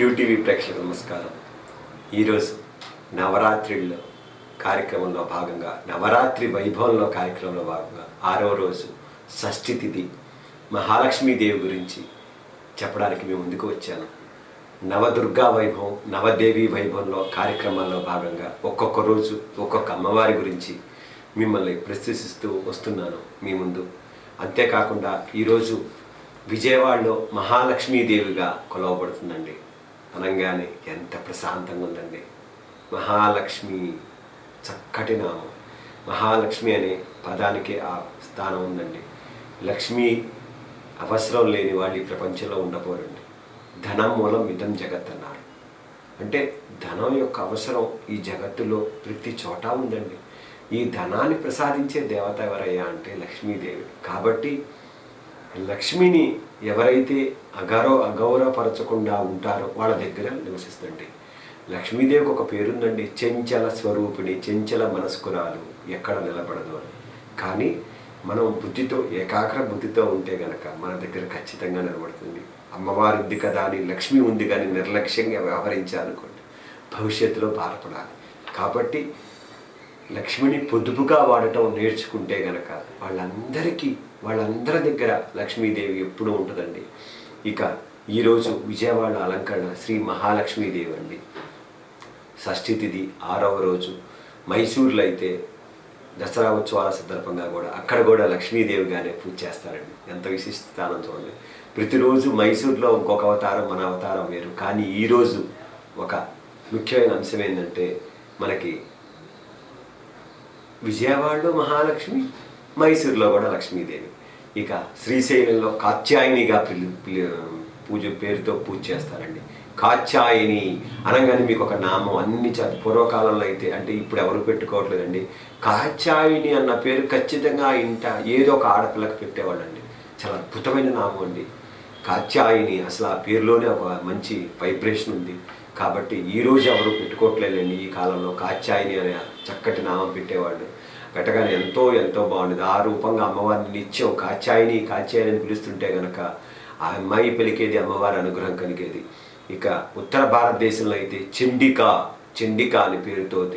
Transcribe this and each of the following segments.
QTV ప్రేక్షకులకు నమస్కారం. ఈరోజు నవరాత్రిలో కార్యక్రమంలో భాగంగా నవరాత్రి వైభవంలో కార్యక్రమంలో భాగంగా ఆరవ రోజు షష్ఠి తిథి మహాలక్ష్మీదేవి గురించి చెప్పడానికి మేము ముందుకు వచ్చాను. నవదుర్గా వైభవం నవదేవి వైభవంలో కార్యక్రమాల్లో భాగంగా ఒక్కొక్క రోజు ఒక్కొక్క అమ్మవారి గురించి మిమ్మల్ని ప్రశ్నిస్తూ వస్తున్నాను మీ ముందు. అంతేకాకుండా ఈరోజు విజయవాడలో మహాలక్ష్మీదేవిగా కొలవబడుతుందండి. అనగానే ఎంత ప్రశాంతంగా ఉందండి మహాలక్ష్మి చక్కటి నామం. మహాలక్ష్మి అనే పదానికి ఆ స్థానం ఉందండి లక్ష్మి అవసరం లేని వాళ్ళు ఈ ప్రపంచంలో ఉండబోరండి. ధనం మూలం ఇదం జగత్ అన్నారు. అంటే ధనం యొక్క అవసరం ఈ జగత్తులో ప్రతి చోట ఉందండి. ఈ ధనాన్ని ప్రసాదించే దేవత ఎవరయ్యా అంటే లక్ష్మీదేవి. కాబట్టి లక్ష్మిని ఎవరైతే అగౌరవ అగౌరవపరచకుండా ఉంటారో వాళ్ళ దగ్గర నివసిస్తుంది లక్ష్మీదేవికి ఒక పేరుందండి చెంచల స్వరూపిణి చెంచల మనస్కురాలు ఎక్కడ నిలబడదు అని. కానీ మనం బుద్ధితో ఏకాగ్ర బుద్ధితో ఉంటే గనక మన దగ్గర ఖచ్చితంగా నిలబడుతుంది. అమ్మవారు ఉంది కదా అని లక్ష్మి ఉంది కానీ నిర్లక్ష్యంగా వ్యవహరించాలనుకోండి భవిష్యత్తులో బాధపడాలి. కాబట్టి లక్ష్మిని పొదుపుగా వాడటం నేర్చుకుంటే గనక వాళ్ళందరికీ వాళ్ళందరి దగ్గర లక్ష్మీదేవి ఎప్పుడూ ఉంటుందండి. ఇక ఈరోజు విజయవాడ అలంకరణ శ్రీ మహాలక్ష్మీదేవి అండి. షష్ఠి తిథి ఆరవ రోజు. మైసూరులో అయితే దసరా ఉత్సవాల సందర్భంగా కూడా అక్కడ కూడా లక్ష్మీదేవిగానే పూజ చేస్తారండి. ఎంత విశిష్ట స్థానం చూడండి. ప్రతిరోజు మైసూర్లో ఇంకొక అవతారం మన అవతారం వేరు. కానీ ఈరోజు ఒక ముఖ్యమైన అంశం ఏంటంటే మనకి విజయవాడలో మహాలక్ష్మి మైసూర్లో కూడా లక్ష్మీదేవి. ఇక శ్రీశైలంలో కాత్యాయనిగా పిలు పిలు పూజ పేరుతో పూజ చేస్తారండి. కాత్యాయని అనగానే మీకు ఒక నామం అన్ని చదువు పూర్వకాలంలో అయితే అంటే ఇప్పుడు ఎవరు పెట్టుకోవట్లేదండి. కాత్యాయని అన్న పేరు ఖచ్చితంగా ఇంట ఏదో ఒక ఆడపిల్లకి పెట్టేవాళ్ళండి. చాలా అద్భుతమైన నామం అండి. కాత్యాయని అసలు ఆ పేరులోనే ఒక మంచి వైబ్రేషన్ ఉంది. కాబట్టి ఈ రోజు ఎవరు పెట్టుకోవట్లేదండి ఈ కాలంలో కాత్యాయని అనే చక్కటి నామం పెట్టేవాళ్ళు. పెట్టగానే ఎంతో ఎంతో బాగుండేది. ఆ రూపంగా అమ్మవారిని నిత్యం కాచాయిని కాచాయిని అని పిలుస్తుంటే గనక ఆ అమ్మాయి పలికేది అమ్మవారి అనుగ్రహం కలిగేది. ఇక ఉత్తర భారతదేశంలో అయితే చండిక చండిక అనే పేరుతో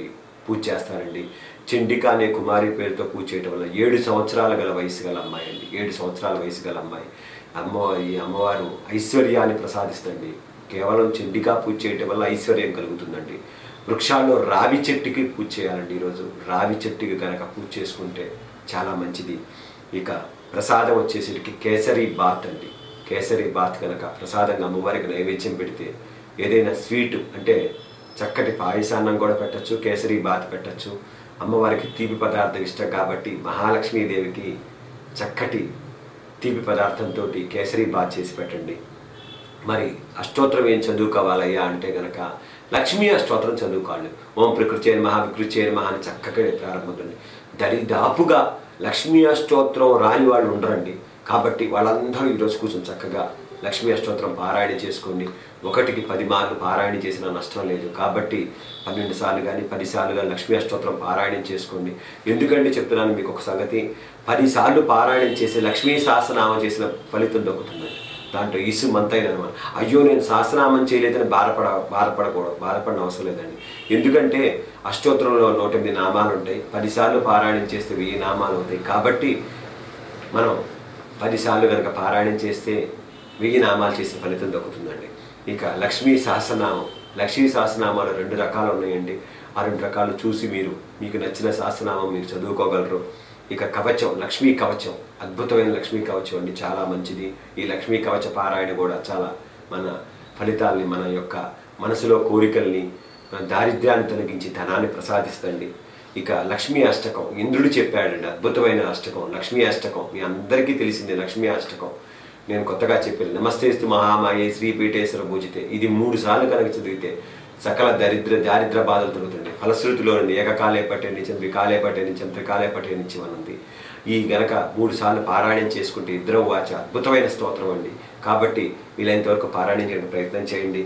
పూజ చేస్తారండి. చండిక అనే కుమారి పేరుతో పూజ చేయడం వల్ల ఏడు సంవత్సరాల గల వయసు గల అమ్మాయి అండి. ఏడు సంవత్సరాల వయసు గల అమ్మాయి. అమ్మ ఈ అమ్మవారు ఐశ్వర్యాన్ని ప్రసాదిస్తుంది కేవలం చండికా పూజ చేయటం వల్ల ఐశ్వర్యం కలుగుతుందండి. వృక్షాల్లో రావి చెట్టుకి పూజ చేయాలండి ఈరోజు. రావి చెట్టుకి కనుక పూజ చేసుకుంటే చాలా మంచిది. ఇక ప్రసాదం వచ్చేసరికి కేసరి బాత్ అండి. కేసరి బాత్ కనుక ప్రసాదంగా అమ్మవారికి నైవేద్యం పెడితే ఏదైనా స్వీట్ అంటే చక్కటి పాయసాన్నం కూడా పెట్టచ్చు కేసరి బాత్ పెట్టచ్చు. అమ్మవారికి తీపి పదార్థం ఇష్టం కాబట్టి మహాలక్ష్మీదేవికి చక్కటి తీపి పదార్థంతో కేసరి బాత్ చేసి పెట్టండి. మరి అష్టోత్తరం ఏం చదువుకోవాలయ్యా అంటే కనుక లక్ష్మీ అష్టోత్తరం చదువుకోండి ఓం ప్రకృతి మహా వికృతి మహా అని చక్కగా ప్రారంభమవుతుంది దరిదాపుగా లక్ష్మీ అష్టోత్తరం రాని వాళ్ళు ఉండరండి. కాబట్టి వాళ్ళందరూ ఈరోజు కూర్చొని చక్కగా లక్ష్మీ అష్టోత్తరం పారాయణ చేసుకోండి ఒకటికి పది మార్లు పారాయణ చేసిన నష్టం లేదు. కాబట్టి పన్నెండు సార్లు కానీ పది సార్లు కానీ లక్ష్మీ అష్టోత్తరం పారాయణం చేసుకోండి ఎందుకంటే చెప్తున్నాను మీకు ఒక సంగతి? పదిసార్లు పారాయణం చేసి లక్ష్మీ సహస్రనామం చేసిన ఫలితం దొక్కుతుందండి. దాంట్లో ఇసు మంతైన అనమాట అయ్యో నేను సహస్రనామం చేయలేదని బాధపడ బాధపడకూడదు బాధపడిన అవసరం లేదండి. ఎందుకంటే అష్టోత్తరంలో నూట ఎనిమిది నామాలు ఉంటాయి. పదిసార్లు పారాయణం చేస్తే వెయ్యి నామాలు అవుతాయి. కాబట్టి మనం పదిసార్లు కనుక పారాయణం చేస్తే వెయ్యి నామాలు చేసే ఫలితం దక్కుతుందండి. ఇక లక్ష్మీ సహస్రనామం. లక్ష్మీ సహస్రనామాలు రెండు రకాలు ఉన్నాయండి. ఆ రెండు రకాలు చూసి మీరు మీకు నచ్చిన సహస్రనామం మీరు చదువుకోగలరు. ఇక కవచం లక్ష్మీ కవచం అద్భుతమైన లక్ష్మీ కవచం అండి చాలా మంచిది. ఈ లక్ష్మీ కవచ పారాయణ కూడా చాలా మన ఫలితాల్ని మన యొక్క మనసులో కోరికల్ని దారిద్ర్యాన్ని తొలగించి ధనాన్ని ప్రసాదిస్తండి ఇక లక్ష్మీ అష్టకం ఇంద్రుడు చెప్పాడండి అద్భుతమైన అష్టకం లక్ష్మీ అష్టకం మీ అందరికీ తెలిసిందే లక్ష్మీ అష్టకం. నేను కొత్తగా చెప్పాను నమస్తేస్తు మహామాయే శ్రీపీఠేశ్వర పూజితే ఇది మూడు సార్లు కనుక చదివితే సకల దరిద్ర దారిద్ర బాధలు దొరుకుతుంటాయి ఫలశ్రుతిలో నుండి ఏకకాలే పట్టే నిత్యం ద్వికాలే పట్టే నిత్యం త్రికాలే పట్టే నిత్యం అని ఉంది ఈ గనక మూడు సార్లు పారాయణం చేసుకుంటే ఇద్దరు వాచ అద్భుతమైన స్తోత్రం అండి. కాబట్టి వీలైనంత వరకు పారాయణం చేయడం ప్రయత్నం చేయండి.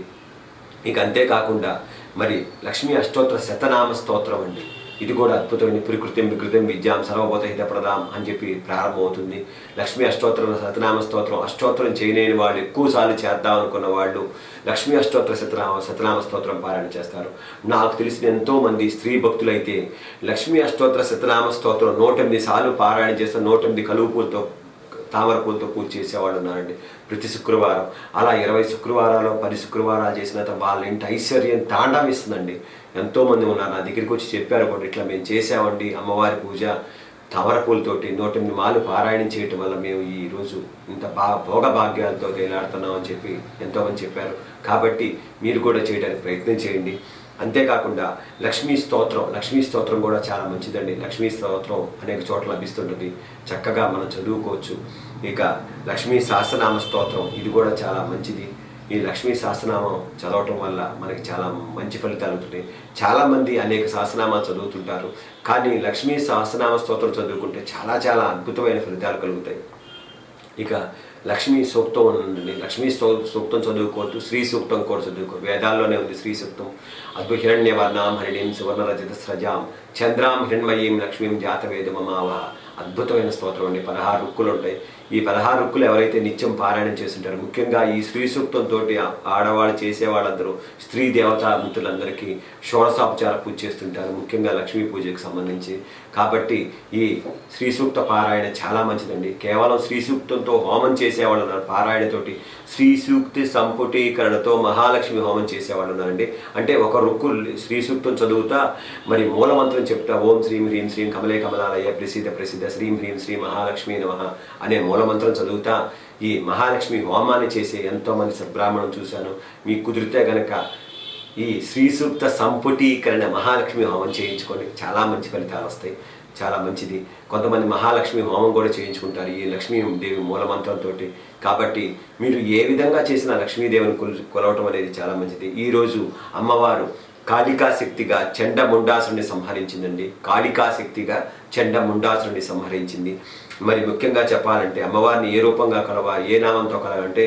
ఇక అంతేకాకుండా మరి లక్ష్మీ అష్టోత్తర శతనామ స్తోత్రం అండి. ఇది కూడా అద్భుతమైన ప్రకృతి వికృతం విద్యాం సర్వభూత హితప్రదాం అని చెప్పి ప్రారంభమవుతుంది లక్ష్మీ అష్టోత్తరం సతనామ స్తోత్రం అష్టోత్తరం చేయలేని వాళ్ళు ఎక్కువసార్లు చేద్దాం అనుకున్న వాళ్ళు లక్ష్మీ అష్టోత్తర సతనామ సతనామ స్తోత్రం పారాయణ చేస్తారు. నాకు తెలిసిన ఎంతో మంది స్త్రీ భక్తులైతే లక్ష్మీ అష్టోత్తర సతనామ స్తోత్రం నూటెనిమిది సార్లు పారాయణ చేస్తే నూటెనిమిది కలువు పూలతో తామర పూలతో పూజ చేసేవాళ్ళు ఉన్నారండి. ప్రతి శుక్రవారం. అలా ఇరవై శుక్రవారాలు పది శుక్రవారాలు చేసిన తర్వాత వాళ్ళ ఇంటి ఐశ్వర్యం తాండవిస్తుందండి ఎంతోమంది ఉన్నారు. నా దగ్గరికి వచ్చి చెప్పారు కూడా ఇట్లా మేము చేసామండి అమ్మవారి పూజ. తామర నూటెనిమిది నూట ఎనిమిది మాలు పారాయణం చేయటం వల్ల మేము ఈరోజు ఇంత బా భోగభాగ్యాలతో తేలాడుతున్నామని చెప్పి ఎంతోమంది చెప్పారు. కాబట్టి మీరు కూడా చేయడానికి ప్రయత్నం చేయండి. అంతేకాకుండా లక్ష్మీ స్తోత్రం లక్ష్మీ స్తోత్రం కూడా చాలా మంచిదండి. లక్ష్మీ స్తోత్రం అనేక చోట్ల లభిస్తుంటుంది. చక్కగా మనం చదువుకోవచ్చు. ఇక లక్ష్మీ సహస్రనామ స్తోత్రం ఇది కూడా చాలా మంచిది. ఈ లక్ష్మీ సహస్రనామం చదవటం వల్ల మనకి చాలా మంచి ఫలితాలు ఉంటున్నాయి చాలామంది అనేక సహస్రనామాలు చదువుతుంటారు. కానీ లక్ష్మీ సహస్రనామ స్తోత్రం చదువుకుంటే చాలా చాలా అద్భుతమైన ఫలితాలు కలుగుతాయి. ఇక లక్ష్మీ సూక్తం ఉందండి. లక్ష్మీ సూక్తం చదువుకోవచ్చు శ్రీ సూక్తం కూడా చదువుకో వేదాల్లోనే ఉంది శ్రీ సూక్తం. అద్భు హిరణ్య వర్ణాం హరిణీం సువర్ణ రజత స్రజాం. చంద్రాం హిరణ్మయీం లక్ష్మీం జాతవేద మమావ అద్భుతమైన స్తోత్రం అండి. పదహారు రుక్కులు ఉంటాయి. ఈ పదహారు రుక్కులు ఎవరైతే నిత్యం పారాయణం చేస్తుంటారో ముఖ్యంగా ఈ స్త్రీ సూక్తంతో ఆడవాళ్ళు చేసే వాళ్ళందరూ స్త్రీ దేవతా మిత్రులందరికీ షోడశోపచార పూజ చేస్తుంటారు ముఖ్యంగా లక్ష్మీ పూజకు సంబంధించి. కాబట్టి ఈ శ్రీ సూక్త పారాయణ చాలా మంచిదండి. కేవలం శ్రీ సూక్తంతో హోమం చేసేవాళ్ళు ఉన్నారు. పారాయణతోటి శ్రీ సూక్తి సంపుటీకరణతో మహాలక్ష్మి హోమం చేసేవాళ్ళు ఉన్నారండి. అంటే ఒక రుక్కు శ్రీ సూక్తం చదువుతా మరి మూలమంత్రం చెప్తా ఓం శ్రీం హ్రీం శ్రీం కమలే కమలాలయ ప్రసిద్ధ ప్రసిద్ధ శ్రీం హ్రీం శ్రీ మహాలక్ష్మి నమ అనే మూల మూలమంత్రం చదువుతా ఈ మహాలక్ష్మి హోమాన్ని చేసే ఎంతోమంది సద్బ్రాహ్మణం చూశాను. మీకు కుదిరితే గనక ఈ శ్రీ సూక్త సంపుటీకరణ మహాలక్ష్మి హోమం చేయించుకోండి. చాలా మంచి ఫలితాలు వస్తాయి. చాలా మంచిది. కొంతమంది మహాలక్ష్మి హోమం కూడా చేయించుకుంటారు. ఈ లక్ష్మీదేవి మూలమంత్రంతో కాబట్టి మీరు ఏ విధంగా చేసిన లక్ష్మీదేవిని కొలవటం అనేది చాలా మంచిది. ఈరోజు అమ్మవారు కాళికాశక్తిగా చెండ ముండాసుని సంహరించిందండి. కాళికాశక్తిగా చెండ ముండాసుని సంహరించింది. మరి ముఖ్యంగా చెప్పాలంటే అమ్మవారిని ఏ రూపంగా కలవా ఏ నామంతో కలవంటే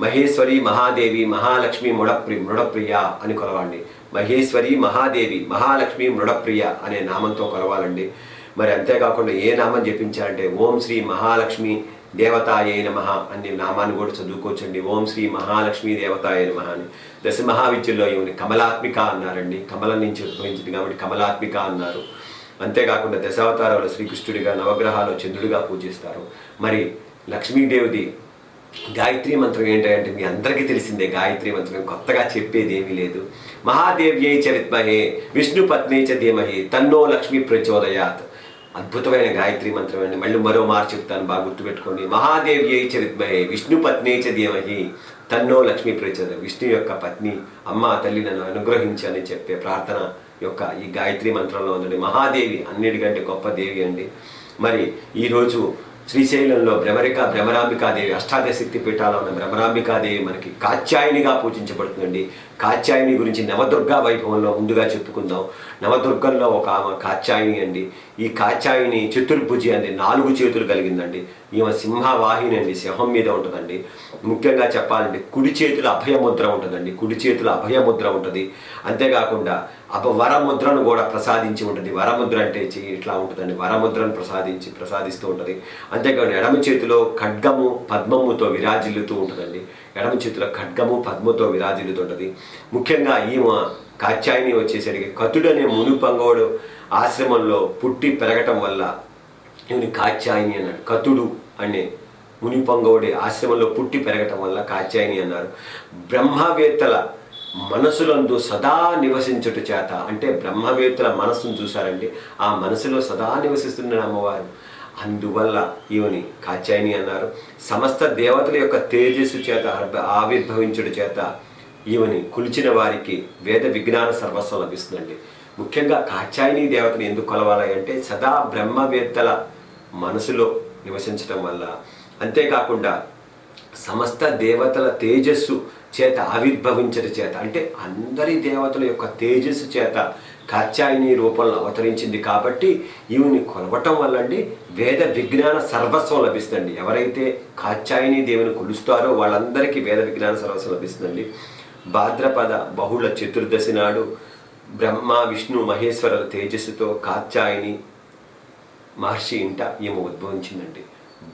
మహేశ్వరి మహాదేవి మహాలక్ష్మి మృడప్రి మృడప్రియ అని కొలవండి మహేశ్వరి మహాదేవి మహాలక్ష్మి మృడప్రియ అనే నామంతో కొలవాలండి. మరి అంతేకాకుండా ఏ నామం జపించాలంటే ఓం శ్రీ మహాలక్ష్మి దేవతాయే నమ అనే నామాన్ని కూడా చదువుకోవచ్చండి. ఓం శ్రీ మహాలక్ష్మి దేవతాయే నమ అని. దశ మహావిద్యలో ఈమెని కమలాత్మిక అన్నారండి. కమలం నుంచి ఉద్భవించింది కాబట్టి కమలాత్మిక అన్నారు. అంతేకాకుండా దశావతారాలు శ్రీకృష్ణుడిగా నవగ్రహాలు చంద్రుడిగా పూజిస్తారు. మరి లక్ష్మీదేవిది గాయత్రి మంత్రం ఏంటంటే మీ అందరికీ తెలిసిందే గాయత్రి మంత్రం. కొత్తగా చెప్పేది ఏమీ లేదు. మహాదేవ్యై చ విద్మహే విష్ణు పత్ని చ ధీమహి తన్నో లక్ష్మీ ప్రచోదయాత్. అద్భుతమైన గాయత్రి మంత్రం అండి. మళ్ళీ మరో మారు చెప్తాను బాగా గుర్తుపెట్టుకోండి. మహాదేవి ఏ విద్మహే విష్ణు పత్ని చ తన్నో లక్ష్మీ ప్రచద విష్ణు యొక్క పత్ని అమ్మ తల్లి నన్ను అనుగ్రహించని చెప్పే ప్రార్థన యొక్క ఈ గాయత్రి మంత్రంలో ఉందండి. మహాదేవి అన్నిటికంటే గొప్ప దేవి అండి. మరి ఈరోజు శ్రీశైలంలో భ్రమరిక భ్రమరాంబికాదేవి అష్టాదశ శక్తి పీఠాల్లో ఉన్న భ్రమరాంబికాదేవి మనకి కాత్యాయనిగా పూజించబడుతుందండి. కాత్యాయని గురించి నవదుర్గా వైభవంలో ముందుగా చెప్పుకుందాం. నవదుర్గంలో ఒక ఆమె కాత్యాయని అండి. ఈ కాత్యాయని చతుర్భుజి అండి నాలుగు చేతులు కలిగిందండి. ఈమె సింహవాహిని అండి సింహం మీద ఉంటుందండి. ముఖ్యంగా చెప్పాలంటే కుడి చేతుల అభయముద్ర ఉంటుందండి. కుడి చేతుల అభయముద్ర ఉంటుంది. అంతేకాకుండా అప వరముద్రను కూడా ప్రసాదించి ఉంటుంది. వరముద్ర అంటే ఇట్లా ఉంటుందండి. వరముద్రను ప్రసాదించి ప్రసాదిస్తూ ఉంటుంది. అంతేకాదు ఎడమ చేతిలో ఖడ్గము పద్మముతో విరాజిల్లుతూ ఉంటుందండి. ఎడమ చేతిలో ఖడ్గము పద్మతో విరాజిల్లుతుంటుంది ముఖ్యంగా ఈమె కాత్యాయని వచ్చేసరికి కతుడనే మునుపంగోడు ఆశ్రమంలో పుట్టి పెరగటం వల్ల ఈమెని కాత్యాయని అన్నాడు. కతుడు అనే మునిపంగోడి ఆశ్రమంలో పుట్టి పెరగటం వల్ల కాత్యాయని అన్నారు. బ్రహ్మవేత్తల మనసులందు సదా నివసించుట చేత. అంటే బ్రహ్మవేత్తల మనస్సును చూశారండి ఆ మనసులో సదా నివసిస్తున్న అమ్మవారు. అందువల్ల ఈమెని కాచాయిని అన్నారు. సమస్త దేవతల యొక్క తేజస్సు చేత ఆవిర్భవించుట చేత ఈమెని కొలిచిన వారికి వేద విజ్ఞాన సర్వస్వం లభిస్తుందండి. ముఖ్యంగా కాచాయిని దేవతని ఎందుకు కొలవాలి అంటే సదా బ్రహ్మవేత్తల మనసులో నివసించడం వల్ల. అంతేకాకుండా సమస్త దేవతల తేజస్సు చేత ఆవిర్భవించట చేత. అంటే అందరి దేవతల యొక్క తేజస్సు చేత కాత్యాయని రూపంలో అవతరించింది కాబట్టి ఈమెని కొలవటం వల్ల అండి వేద విజ్ఞాన సర్వస్వం లభిస్తుంది ఎవరైతే కాత్యాయని దేవుని కొలుస్తారో వాళ్ళందరికీ వేద విజ్ఞాన సర్వస్వం లభిస్తుందండి. భాద్రపద బహుళ చతుర్దశి నాడు బ్రహ్మ విష్ణు మహేశ్వరుల తేజస్సుతో కాత్యాయని మహర్షి ఇంట ఈమె ఉద్భవించిందండి.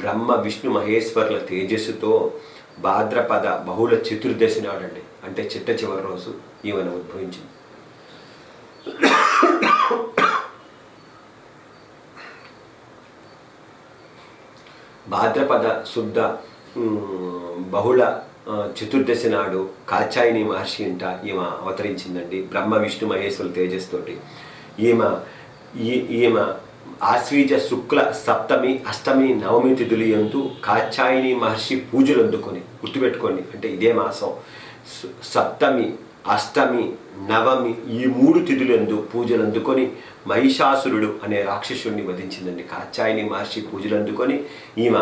బ్రహ్మ విష్ణు మహేశ్వరుల తేజస్సుతో భాద్రపద బహుళ చతుర్దశి నాడండి. అంటే చిట్ట చివరి రోజు ఈమెను ఉద్భవించింది. భాద్రపద శుద్ధ బహుళ చతుర్దశి నాడు కాచాయిని మహర్షి ఇంట ఈమె అవతరించిందండి. బ్రహ్మ విష్ణు మహేశ్వరుల తేజస్తోటి ఈమె ఈ- ఈమె ఆశ్వీజ శుక్ల సప్తమి అష్టమి నవమి తిథులు ఎందు కాచాయిని మహర్షి పూజలు అందుకొని గుర్తుపెట్టుకోండి. అంటే ఇదే మాసం. సప్తమి అష్టమి నవమి ఈ మూడు తిథులందు పూజలు అందుకొని మహిషాసురుడు అనే రాక్షసుడిని వధించిందండి. కాచాయిని మహర్షి పూజలు అందుకొని ఈమె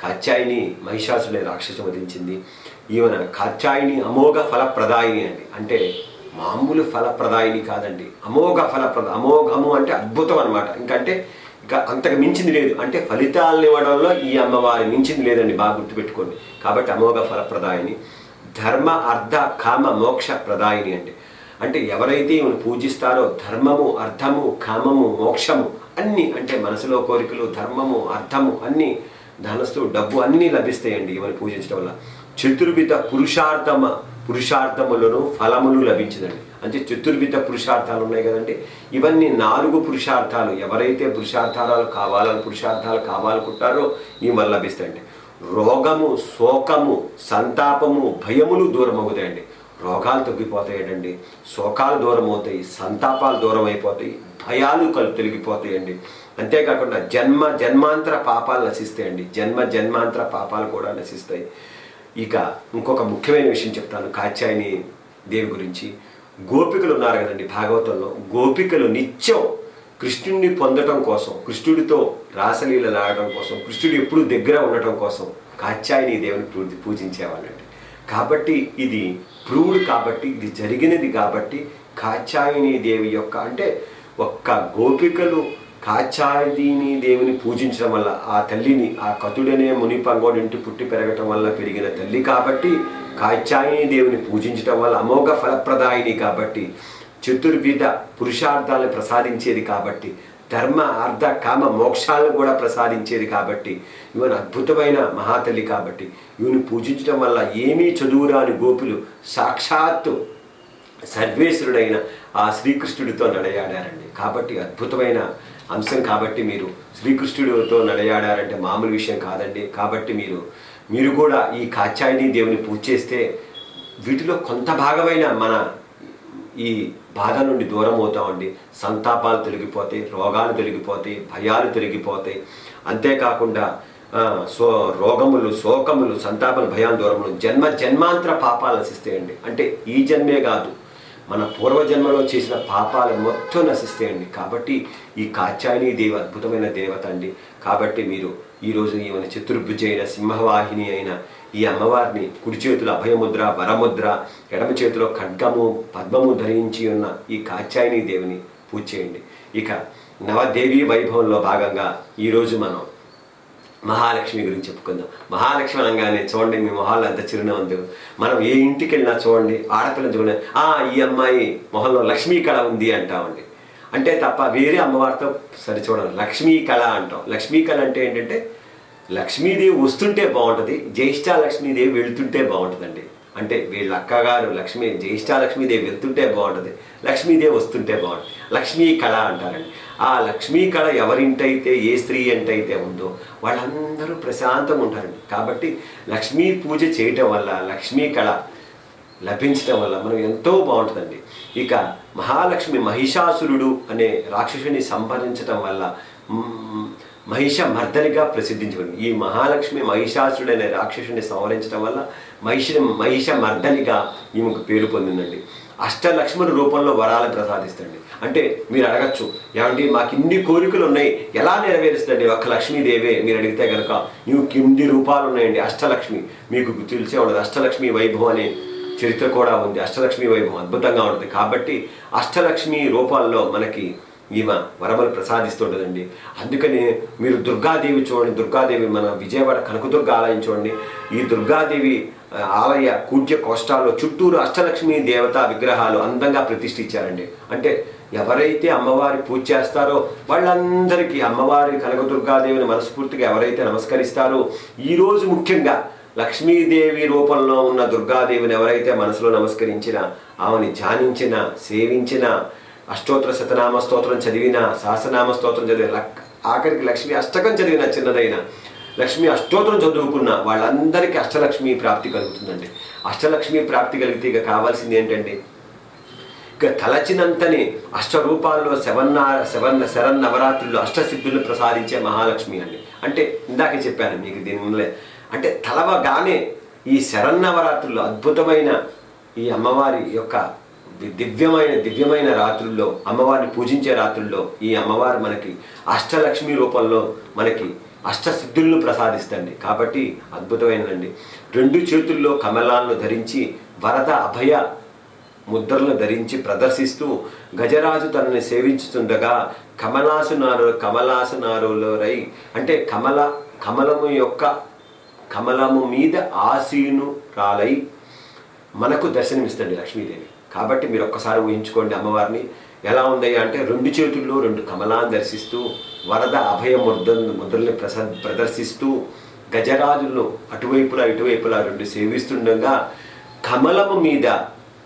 కాత్యాయిని మహిషాసుని రాక్షసు వధించింది. ఈమెన కాచాయిని అమోఘ ఫలప్రదాయిని అండి. అంటే మామూలు ఫలప్రదాయిని కాదండి. అమోఘ ఫలప్రద అమోఘము అంటే అద్భుతం అనమాట ఇంకంటే ఇంకా అంతకు మించింది లేదు. అంటే ఫలితాలను ఇవ్వడంలో ఈ అమ్మవారి మించింది లేదండి బాగా గుర్తుపెట్టుకోండి. కాబట్టి అమోఘ ఫలప్రదాయిని ధర్మ అర్ధ కామ మోక్ష ప్రదాయిని అండి. అంటే ఎవరైతే ఈమెను పూజిస్తారో ధర్మము అర్థము కామము మోక్షము అన్నీ అంటే మనసులో కోరికలు ధర్మము అర్థము అన్నీ ధనస్సు డబ్బు అన్నీ లభిస్తాయండి ఈమెను పూజించడం వల్ల. చతుర్విధ పురుషార్థమ పురుషార్థములను ఫలములు లభించదండి. అంటే చతుర్విధ పురుషార్థాలు ఉన్నాయి కదండి. ఇవన్నీ నాలుగు పురుషార్థాలు. ఎవరైతే పురుషార్థాలు కావాలని పురుషార్థాలు కావాలనుకుంటారో ఈ వల్ల లభిస్తాయండి. రోగము శోకము సంతాపము భయములు దూరం అవుతాయండి రోగాలు తగ్గిపోతాయండి. శోకాలు దూరం అవుతాయి సంతాపాలు దూరం అయిపోతాయి భయాలు కలు తొలగిపోతాయండి. అంతేకాకుండా జన్మ జన్మాంతర పాపాలు నశిస్తాయండి. జన్మ జన్మాంతర పాపాలు కూడా నశిస్తాయి. ఇక ఇంకొక ముఖ్యమైన విషయం చెప్తాను. కాత్యాయని దేవి గురించి. గోపికలు ఉన్నారు కదండి భాగవతంలో. గోపికలు నిత్యం కృష్ణుడిని పొందటం కోసం కృష్ణుడితో రాసలీలలు ఆడటం కోసం కృష్ణుడు ఎప్పుడు దగ్గర ఉండటం కోసం కాత్యాయని దేవుని పూజ పూజించేవాళ్ళండి. కాబట్టి ఇది ప్రూవ్డ్ కాబట్టి ఇది జరిగినది కాబట్టి కాత్యాయని దేవి యొక్క అంటే ఒక్క గోపికలు కాచాయిని దేవిని పూజించడం వల్ల ఆ తల్లిని ఆ కతుడనే ముని పంగోడింటి పుట్టి పెరగటం వల్ల పెరిగిన తల్లి కాబట్టి కాచాయిని దేవిని పూజించడం వల్ల అమోఘ ఫలప్రదాయిని కాబట్టి చతుర్విధ పురుషార్థాలను ప్రసాదించేది కాబట్టి ధర్మ అర్థ కామ మోక్షాలను కూడా ప్రసాదించేది కాబట్టి ఈవెన్ అద్భుతమైన మహాతల్లి కాబట్టి ఈమెను పూజించడం వల్ల ఏమీ చదువురాని గోపులు సాక్షాత్తు సర్వేశ్వరుడైన ఆ శ్రీకృష్ణుడితో నడయాడారండి. కాబట్టి అద్భుతమైన అంశం కాబట్టి మీరు శ్రీకృష్ణుడితో నడయాడారంటే మామూలు విషయం కాదండి. కాబట్టి మీరు మీరు కూడా ఈ కాచాయిని దేవుని పూజ చేస్తే వీటిలో కొంత భాగమైన మన ఈ బాధ నుండి దూరం అవుతామండి. సంతాపాలు తొలగిపోతాయి రోగాలు తొలగిపోతాయి భయాలు తొలగిపోతాయి. అంతేకాకుండా సో రోగములు శోకములు సంతాపాలు భయాలు దూరములు జన్మ జన్మాంతర పాపాలు నశిస్తాయండి. అంటే ఈ జన్మే కాదు మన పూర్వజన్మలో చేసిన పాపాలు మొత్తం నశిస్తాయండి. కాబట్టి ఈ కాచాయని దేవి అద్భుతమైన దేవత అండి. కాబట్టి మీరు ఈరోజు ఈమెన చతుర్భుజ అయిన సింహవాహిని అయిన ఈ అమ్మవారిని కుడి చేతుల అభయముద్ర వరముద్ర ఎడమ చేతిలో ఖడ్గము పద్మము ధరించి ఉన్న ఈ కాచాయని దేవిని పూజ చేయండి. ఇక నవదేవి వైభవంలో భాగంగా ఈరోజు మనం మహాలక్ష్మి గురించి చెప్పుకుందాం. మహాలక్ష్మి అనగానే చూడండి మీ మొహాలు అంత చిరునవ్వు మనం ఏ ఇంటికి వెళ్ళినా చూడండి ఆడపిల్లని చూడండి ఆ ఈ అమ్మాయి మొహంలో లక్ష్మీ కళ ఉంది అంటామండి. అంటే తప్ప వేరే అమ్మవారితో సరి చూడండి లక్ష్మీ కళ అంటాం. లక్ష్మీ కళ అంటే ఏంటంటే లక్ష్మీదేవి వస్తుంటే బాగుంటుంది జ్యేష్ఠ లక్ష్మీదేవి వెళ్తుంటే బాగుంటుందండి. అంటే వీళ్ళ అక్కగారు లక్ష్మీ జ్యేష్ఠ లక్ష్మీదేవి వెళ్తుంటే బాగుంటుంది లక్ష్మీదేవి వస్తుంటే బాగుంటుంది. లక్ష్మీ కళ అంటారండి. ఆ లక్ష్మీ కళ ఎవరింటైతే ఏ స్త్రీ ఎంటైతే ఉందో వాళ్ళందరూ ప్రశాంతంగా ఉంటారండి కాబట్టి లక్ష్మీ పూజ చేయటం వల్ల లక్ష్మీ కళ లభించటం వల్ల మనం ఎంతో బాగుంటుందండి. ఇక మహాలక్ష్మి మహిషాసురుడు అనే రాక్షసుని సంపాదించటం వల్ల మహిష మర్దనిగా ప్రసిద్ధించబడింది. ఈ మహాలక్ష్మి మహిషాసురుడు అనే రాక్షసుని సంహరించడం వల్ల మహిష మహిష మర్దనిగా ఈమెకు పేరు పొందిందండి. అష్టలక్ష్మణి రూపంలో వరాలు ప్రసాదిస్తండి అంటే మీరు అడగచ్చు ఏమండి మాకు ఇన్ని కోరికలు ఉన్నాయి ఎలా నెరవేరుస్తుందండి? ఒక్క లక్ష్మీదేవే? మీరు అడిగితే కనుక నీవు కింది రూపాలు ఉన్నాయండి అష్టలక్ష్మి. మీకు తెలిసే ఉండదు అష్టలక్ష్మి వైభవం అనే చరిత్ర కూడా ఉంది. అష్టలక్ష్మి వైభవం అద్భుతంగా ఉంటుంది. కాబట్టి అష్టలక్ష్మి రూపాల్లో మనకి ఈమె వరమలు ప్రసాదిస్తుంటుందండి. అందుకని మీరు దుర్గాదేవి చూడండి. దుర్గాదేవి మన విజయవాడ కనకదుర్గ ఆలయం చూడండి. ఈ దుర్గాదేవి ఆలయ కూజ్య కోష్టాల్లో చుట్టూరు అష్టలక్ష్మి దేవత విగ్రహాలు అందంగా ప్రతిష్ఠించారండి. అంటే ఎవరైతే అమ్మవారి పూజ చేస్తారో వాళ్ళందరికీ అమ్మవారి కనకదుర్గాదేవిని మనస్ఫూర్తిగా ఎవరైతే నమస్కరిస్తారో ఈరోజు ముఖ్యంగా లక్ష్మీదేవి రూపంలో ఉన్న దుర్గాదేవిని ఎవరైతే మనసులో నమస్కరించిన ఆమెని ధ్యానించిన సేవించిన అష్టోత్తర శతనామ స్తోత్రం చదివిన సహస్రనామ స్తోత్రం చదివిన లక్- ఆఖరికి లక్ష్మి అష్టకం చదివిన చిన్నదైన లక్ష్మి అష్టోత్తరం చదువుకున్న వాళ్ళందరికీ అష్టలక్ష్మి ప్రాప్తి కలుగుతుందండి. అష్టలక్ష్మి ప్రాప్తి కలిగితే ఇక కావాల్సింది ఏంటండి ఇక తలచినంతనే అష్టరూపాల్లో శవన్న శవన్న శరన్ నవరాత్రుల్లో అష్టసిద్ధులు ప్రసాదించే మహాలక్ష్మి అండి. అంటే ఇందాకే చెప్పాను మీకు దీని అంటే తలవగానే ఈ శరన్నవరాత్రుల్లో అద్భుతమైన ఈ అమ్మవారి యొక్క దివ్యమైన దివ్యమైన రాత్రుల్లో అమ్మవారిని పూజించే రాత్రుల్లో ఈ అమ్మవారు మనకి అష్టలక్ష్మి రూపంలో మనకి అష్టసిద్ధులను ప్రసాదిస్తండి కాబట్టి అద్భుతమైనండి రెండు చేతుల్లో కమలాలను ధరించి వరద అభయ ముద్రలను ధరించి ప్రదర్శిస్తూ గజరాజు తనని సేవించుతుండగా కమలాసునారు కమలాసునారులో రై అంటే కమల కమలము యొక్క కమలము మీద ఆశీను రాలై మనకు దర్శనమిస్తండి లక్ష్మీదేవి. కాబట్టి మీరు ఒక్కసారి ఊహించుకోండి అమ్మవారిని. ఎలా ఉందయ్యా అంటే రెండు చేతుల్లో రెండు కమలాన్ని దర్శిస్తూ వరద అభయ ముద్ర ముద్రల్ని ప్రస ప్రదర్శిస్తూ గజరాజులను అటువైపులా ఇటువైపులా రెండు సేవిస్తుండగా కమలము మీద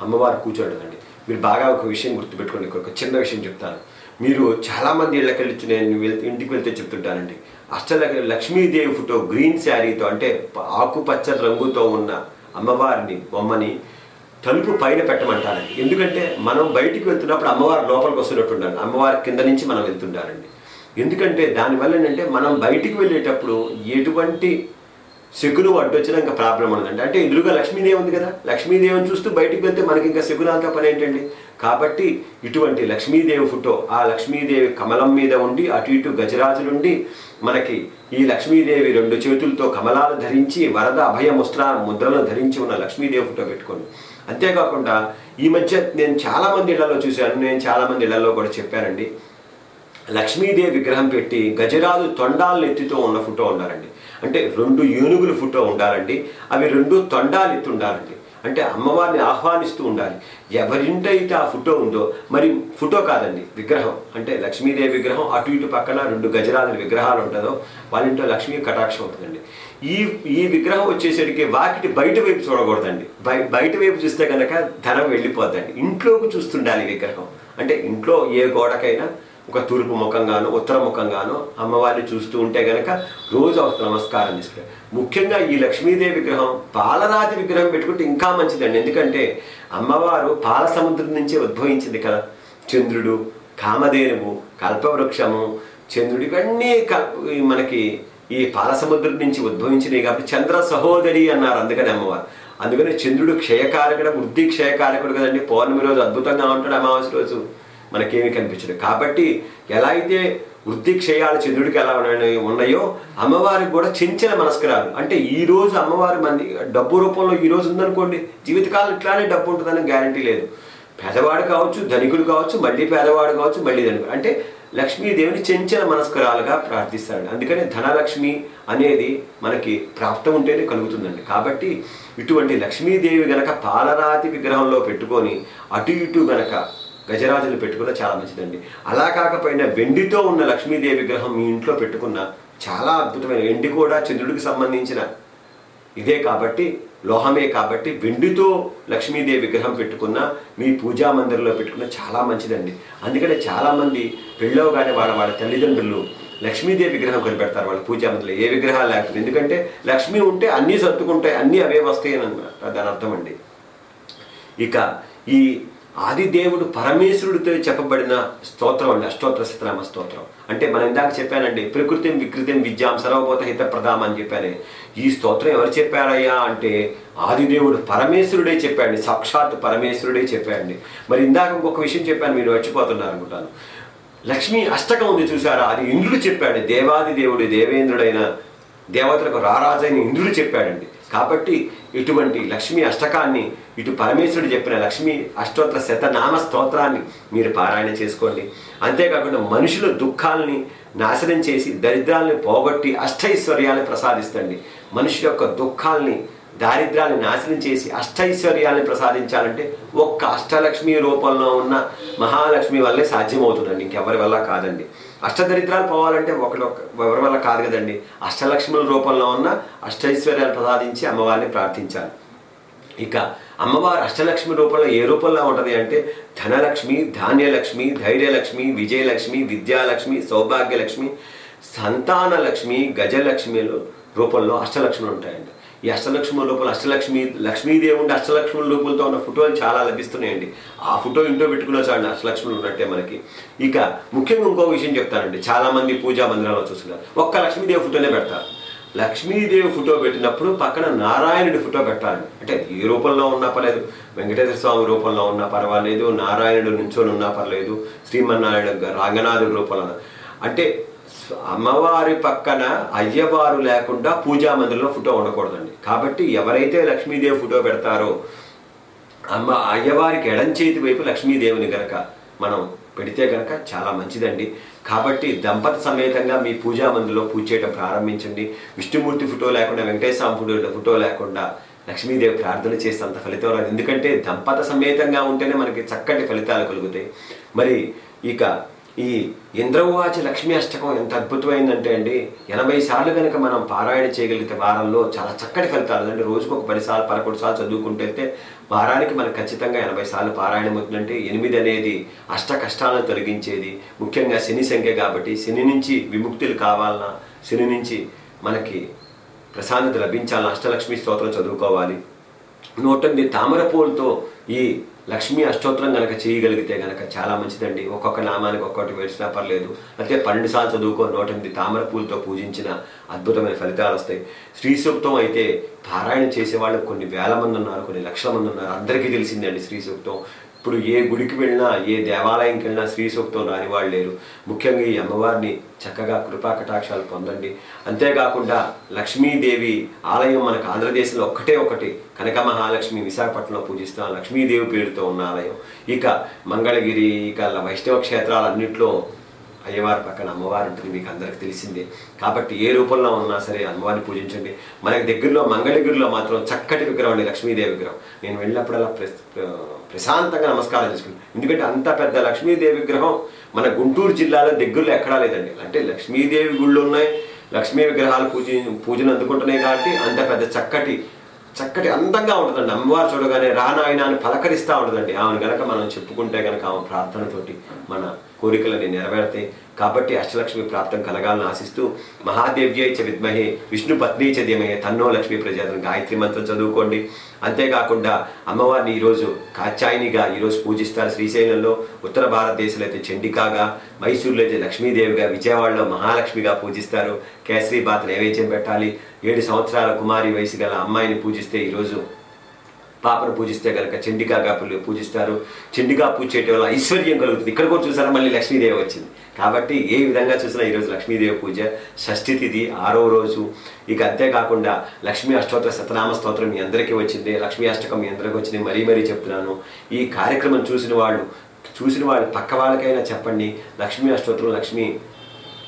అమ్మవారు కూర్చోడదండి మీరు బాగా ఒక విషయం గుర్తుపెట్టుకోండి ఒక చిన్న విషయం చెప్తాను. మీరు చాలామంది ఇళ్ళకెళ్ళి నేను వెళ్తే ఇంటికి వెళ్తే చెప్తుంటానండి. అష్టల లక్ష్మీదేవి ఫోటో గ్రీన్ శారీతో అంటే ఆకుపచ్చ రంగుతో ఉన్న అమ్మవారిని బొమ్మని తలుపు పైన పెట్టమంటారండి. ఎందుకంటే మనం బయటికి వెళ్తున్నప్పుడు అమ్మవారు లోపలికి వస్తున్నట్టు ఉండాలి అమ్మవారి కింద నుంచి మనం వెళ్తుంటారండి ఎందుకంటే దానివల్ల ఏంటంటే మనం బయటికి వెళ్ళేటప్పుడు ఎటువంటి శకును అడ్డొచ్చినా ఇంకా ప్రాబ్లం ఉండదండి. అంటే ఎదురుగా లక్ష్మీదేవి ఉంది కదా. లక్ష్మీదేవిని చూస్తూ బయటికి వెళ్తే మనకి ఇంకా శకునాలతో పని ఏంటండి? కాబట్టి ఇటువంటి లక్ష్మీదేవి ఫోటో ఆ లక్ష్మీదేవి కమలం మీద ఉండి అటు ఇటు గజరాజులుండి మనకి ఈ లక్ష్మీదేవి రెండు చేతులతో కమలాలు ధరించి వరద అభయ ముస్త్ర ముద్రలను ధరించి ఉన్న లక్ష్మీదేవి ఫోటో పెట్టుకోండి. అంతేకాకుండా ఈ మధ్య నేను చాలా మంది ఇళ్ళలో చూశాను. నేను చాలా మంది ఇళ్ళలో కూడా చెప్పానండి. లక్ష్మీదేవి విగ్రహం పెట్టి గజరాజు తొండాలను ఎత్తుతో ఉన్న ఫోటో ఉండాలండి. అంటే రెండు ఏనుగుల ఫోటో ఉండాలండి. అవి రెండు తొండాలు ఎత్తి ఉండాలండి అంటే అమ్మవారిని ఆహ్వానిస్తూ ఉండాలి. ఎవరింటైతే ఆ ఫోటో ఉందో మరి ఫోటో కాదండి విగ్రహం. అంటే లక్ష్మీదేవి విగ్రహం అటు ఇటు పక్కన రెండు గజరాజుల విగ్రహాలు ఉంటుందో వాళ్ళ ఇంట్లో లక్ష్మీ కటాక్షం ఉంటుందండి ఈ ఈ విగ్రహం వచ్చేసరికి వాకిటి బయట వైపు చూడకూడదండి. బయ బయట వైపు చూస్తే కనుక ధనం వెళ్ళిపోద్దండి. ఇంట్లోకి చూస్తుండాలి విగ్రహం. అంటే ఇంట్లో ఏ గోడకైనా ఒక తూర్పు ముఖంగానో ఉత్తర ముఖంగానో అమ్మవారిని చూస్తూ ఉంటే గనక రోజు ఒక నమస్కారం తీసుకురా ముఖ్యంగా ఈ లక్ష్మీదేవి విగ్రహం పాలరాతి విగ్రహం పెట్టుకుంటే ఇంకా మంచిదండి. ఎందుకంటే అమ్మవారు పాల సముద్రం నుంచే ఉద్భవించింది కదా. చంద్రుడు కామధేనువు కల్పవృక్షము చంద్రుడు ఇవన్నీ మనకి ఈ పాల సముద్రం నుంచి ఉద్భవించినవి కాబట్టి చంద్ర సహోదరి అన్నారు అందుకని అమ్మవారు. అందుకని చంద్రుడు క్షయకారకుడు వృద్ధి క్షయకారకుడు కదండి. పౌర్ణమి రోజు అద్భుతంగా ఉంటాడు అమావాస్య రోజు. మనకేమీ కనిపించదు. కాబట్టి ఎలా అయితే వృద్ధి క్షయాలు చంద్రుడికి ఎలా ఉన్నాయో అమ్మవారికి కూడా చెంచిన మనస్కరాలు. అంటే ఈ రోజు అమ్మవారి మంది డబ్బు రూపంలో ఈ రోజు ఉందనుకోండి జీవితకాలం ఇట్లానే డబ్బు ఉంటుందని గ్యారంటీ లేదు. పేదవాడు కావచ్చు ధనికుడు కావచ్చు మళ్ళీ పేదవాడు కావచ్చు మళ్ళీ ధనికుడు. అంటే లక్ష్మీదేవిని చెంచిన మనస్కరాలుగా ప్రార్థిస్తాడు అందుకని ధనలక్ష్మి అనేది మనకి ప్రాప్తం ఉంటేనే కలుగుతుందండి. కాబట్టి ఇటువంటి లక్ష్మీదేవి గనక పాలరాతి విగ్రహంలో పెట్టుకొని అటు ఇటు గనక గజరాజులు పెట్టుకున్న చాలా మంచిదండి. అలా కాకపోయినా వెండితో ఉన్న లక్ష్మీదేవి విగ్రహం మీ ఇంట్లో పెట్టుకున్న చాలా అద్భుతమైన వెండి కూడా చంద్రుడికి సంబంధించిన. ఇదే కాబట్టి లోహమే కాబట్టి వెండితో లక్ష్మీదేవి విగ్రహం పెట్టుకున్న మీ పూజా మందిరంలో పెట్టుకున్న చాలా మంచిదండి. అందుకనే చాలామంది పెళ్ళవగానే వాళ్ళ వాళ్ళ తల్లిదండ్రులు లక్ష్మీదేవి విగ్రహం కనిపెడతారు వాళ్ళ పూజా మందిరంలో. ఏ విగ్రహాలు లేకపోతే ఎందుకంటే లక్ష్మి ఉంటే అన్నీ సర్దుకుంటాయి అన్నీ అవే వస్తాయి అని దాని అర్థం అండి ఇక ఈ ఆదిదేవుడు పరమేశ్వరుడితో చెప్పబడిన స్తోత్రం అండి అష్టోత్తర శతనామ స్తోత్రం. అంటే మనం ఇందాక చెప్పానండి ప్రకృతిం వికృతిం విద్యాం సర్వభూత హిత ప్రదాం అని చెప్పానే. ఈ స్తోత్రం ఎవరు చెప్పారయ్యా అంటే ఆదిదేవుడు పరమేశ్వరుడే చెప్పాడు సాక్షాత్ పరమేశ్వరుడే చెప్పాడండి. మరి ఇందాక ఇంకొక విషయం చెప్పాను మీరు మర్చిపోతున్నారు అనుకుంటాను. లక్ష్మి అష్టకం ఉంది చూసారా అది ఇంద్రుడు చెప్పాడు దేవాది దేవుడు దేవేంద్రుడైన దేవతలకు రారాజైన ఇంద్రుడు చెప్పాడండి. కాబట్టి ఇటువంటి లక్ష్మి అష్టకాన్ని ఇటు పరమేశ్వరుడు చెప్పిన లక్ష్మి అష్టోత్తర శతనామ స్తోత్రాన్ని మీరు పారాయణ చేసుకోండి. అంతేకాకుండా మనుషుల దుఃఖాలని నాశనం చేసి దరిద్రాలని పోగొట్టి అష్టైశ్వర్యాన్ని ప్రసాదిస్తండి. మనిషి యొక్క దుఃఖాల్ని దారిద్ర్యాన్ని నాశనం చేసి అష్టైశ్వర్యాన్ని ప్రసాదించాలంటే ఒక్క అష్టలక్ష్మి రూపంలో ఉన్న మహాలక్ష్మి వల్లే సాధ్యమవుతుందండి. ఇంకెవరి వల్ల కాదండి. అష్టదరిద్రాలు పోవాలంటే ఒకటి ఎవరి వల్ల కాదు కదండి. అష్టలక్ష్ముల రూపంలో ఉన్న అష్టైశ్వర్యాలు ప్రసాదించి అమ్మవారిని ప్రార్థించాలి. ఇక అమ్మవారు అష్టలక్ష్మి రూపంలో ఏ రూపంలో ఉంటుంది అంటే ధనలక్ష్మి ధాన్యలక్ష్మి ధైర్యలక్ష్మి విజయలక్ష్మి విద్యాలక్ష్మి సౌభాగ్యలక్ష్మి సంతానలక్ష్మి గజలక్ష్మిలు రూపంలో అష్టలక్ష్ములు ఉంటాయండి ఈ అష్టలక్ష్మి లోపల అష్టలక్ష్మి లక్ష్మీదేవి ఉంటే అష్టలక్ష్మి లోపలతో ఉన్న ఫోటోలు చాలా లభిస్తున్నాయండి. ఆ ఫోటో ఇంట్లో పెట్టుకున్న చాలండి అష్టలక్ష్ములు ఉన్నట్టే మనకి. ఇక ముఖ్యంగా ఇంకో విషయం చెప్తానండి. చాలా మంది పూజా మందిరాల్లో చూస్తున్నారు. ఒక్క లక్ష్మీదేవి ఫోటోనే పెడతారు. లక్ష్మీదేవి ఫోటో పెట్టినప్పుడు పక్కన నారాయణుడి ఫోటో పెట్టాలండి. అంటే ఏ రూపంలో ఉన్నా పర్లేదు. వెంకటేశ్వర స్వామి రూపంలో ఉన్నా పర్వాలేదు. నారాయణుడు నుంచొని ఉన్నా పర్లేదు. శ్రీమన్నారాయణ రంగనాథుడి రూపంలో అంటే అమ్మవారి పక్కన అయ్యవారు లేకుండా పూజా మందిరంలో ఫోటో ఉండకూడదండి. కాబట్టి ఎవరైతే లక్ష్మీదేవి ఫోటో పెడతారో అమ్మ అయ్యవారికి ఎడం చేతి వైపు లక్ష్మీదేవిని గనక మనం పెడితే గనక చాలా మంచిదండి. కాబట్టి దంపతి సమేతంగా మీ పూజా మందిలో పూజ చేయడం ప్రారంభించండి. విష్ణుమూర్తి ఫోటో లేకుండా వెంకటేశ్వర ఫోటో ఫోటో లేకుండా లక్ష్మీదేవి ప్రార్థన చేస్తే అంత ఫలితం రాదు. ఎందుకంటే దంపత సమేతంగా ఉంటేనే మనకి చక్కటి ఫలితాలు కలుగుతాయి. మరి ఇక ఈ ఇంద్రవాచ లక్ష్మీ అష్టకం ఎంత అద్భుతమైందంటే అండి ఎనభై సార్లు కనుక మనం పారాయణ చేయగలిగితే వారంలో చాలా చక్కటి ఫలితాలు. అంటే రోజుకు ఒక పది సార్లు పదకొండు సార్లు చదువుకుంటే వెళ్తే వారానికి మనకు ఖచ్చితంగా ఎనభై సార్లు పారాయణం అవుతుందంటే ఎనిమిది అనేది అష్ట కష్టాలను తొలగించేది. ముఖ్యంగా శని సంఖ్య కాబట్టి శని నుంచి విముక్తులు కావాలన్నా శని నుంచి మనకి ప్రశాంతత లభించాలన్నా అష్టలక్ష్మి స్తోత్రం చదువుకోవాలి. నూటెనిమిది తామర పూలతో ఈ లక్ష్మీ అష్టోత్తరం గనక చేయగలిగితే గనక చాలా మంచిదండి. ఒక్కొక్క నామానికి ఒక్కొక్కటి వేసినా పర్లేదు. అయితే పన్నెండు సార్లు చదువుకో నూటెనిమిది తామర పూలతో పూజించిన అద్భుతమైన ఫలితాలు వస్తాయి. శ్రీ సూక్తం అయితే పారాయణ చేసేవాళ్ళు కొన్ని వేల మంది ఉన్నారు కొన్ని లక్షల మంది ఉన్నారు. అందరికీ తెలిసిందండి శ్రీ సూక్తం. ఇప్పుడు ఏ గుడికి వెళ్ళినా ఏ దేవాలయంకి వెళ్ళినా శ్రీ సూక్తం రాని వాళ్ళు లేరు. ముఖ్యంగా ఈ అమ్మవారిని చక్కగా కృపాకటాక్షాలు పొందండి. అంతేకాకుండా లక్ష్మీదేవి ఆలయం మనకు ఆంధ్రదేశంలో ఒక్కటే ఒకటి కనక మహాలక్ష్మి విశాఖపట్నంలో పూజిస్తున్న లక్ష్మీదేవి పేరుతో ఉన్న ఆలయం. ఇక మంగళగిరి ఇక వైష్ణవ క్షేత్రాలన్నింటిలో అయ్యవారి పక్కన అమ్మవారు ఉంటుంది మీకు అందరికి తెలిసిందే. కాబట్టి ఏ రూపంలో ఉన్నా సరే అమ్మవారిని పూజించండి. మనకి దగ్గరలో మంగళగిరిలో మాత్రం చక్కటి విగ్రహం అండి లక్ష్మీదేవి విగ్రహం. నేను వెళ్ళినప్పుడల్లా ప్ర- ప్రశాంతంగా నమస్కారం చేసుకున్నాను. ఎందుకంటే అంత పెద్ద లక్ష్మీదేవి విగ్రహం మన గుంటూరు జిల్లాలో దగ్గరలో ఎక్కడా లేదండి. అంటే లక్ష్మీదేవి గుళ్ళు ఉన్నాయి లక్ష్మీ విగ్రహాలు పూజ పూజను అందుకుంటున్నాయి కాబట్టి అంత పెద్ద చక్కటి చక్కటి అందంగా ఉంటుందండి. అమ్మవారు చూడగానే రానాయన అని పలకరిస్తూ ఉంటుందండి. ఆమెను గనక మనం చెప్పుకుంటే గనక ఆమె ప్రార్థనతోటి మన కోరికలని నెరవేరుతాయి కాబట్టి అష్టలక్ష్మి ప్రాప్తం కలగాలని ఆశిస్తూ మహాదేవ్యై చ విద్మహే విష్ణు పత్ని చ ధీమహే తన్నో లక్ష్మీ ప్రజాతం గాయత్రి మంత్రం చదువుకోండి. అంతేకాకుండా అమ్మవారిని ఈరోజు కాచాయినిగా ఈరోజు పూజిస్తారు శ్రీశైలంలో. ఉత్తర భారతదేశంలో అయితే చండికాగా మైసూరులో అయితే లక్ష్మీదేవిగా విజయవాడలో మహాలక్ష్మిగా పూజిస్తారు. కేసరి బాత్ నైవేద్యం పెట్టాలి. ఏడు సంవత్సరాల కుమారి వయసు గల అమ్మాయిని పూజిస్తే ఈరోజు పాపను పూజిస్తే కనుక చండికాగా పూలు పూజిస్తారు. చెండికా పూజ చేయడం వల్ల ఐశ్వర్యం కలుగుతుంది. ఇక్కడ కూడా చూసారా మళ్ళీ లక్ష్మీదేవి వచ్చింది. కాబట్టి ఏ విధంగా చూసినా ఈరోజు లక్ష్మీదేవి పూజ షష్ఠి తిథి ఆరో రోజు. ఇక అంతేకాకుండా లక్ష్మీ అష్టోత్తర సతనామ స్తోత్రం మీ అందరికీ వచ్చింది. లక్ష్మీ అష్టకం మీ అందరికీ వచ్చింది. మరీ మరీ చెప్తున్నాను. ఈ కార్యక్రమం చూసిన వాళ్ళు చూసిన వాళ్ళు పక్క వాళ్ళకైనా చెప్పండి. లక్ష్మీ అష్టోత్తరం లక్ష్మీ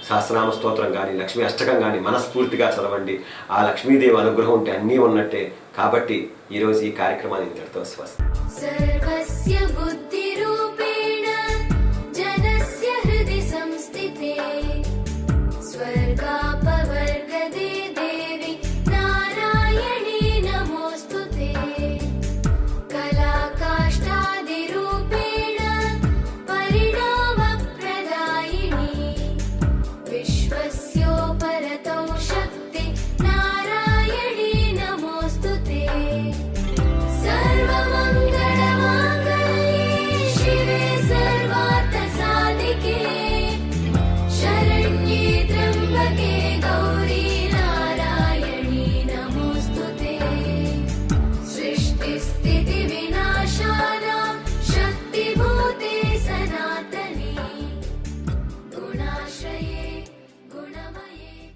సహస్రనామ స్తోత్రం కానీ లక్ష్మీ అష్టకం కానీ మనస్ఫూర్తిగా చదవండి. ఆ లక్ష్మీదేవి అనుగ్రహం ఉంటే అన్నీ ఉన్నట్టే. కాబట్టి ఈరోజు ఈ కార్యక్రమాన్ని ఇంతటితో స్వస్తి.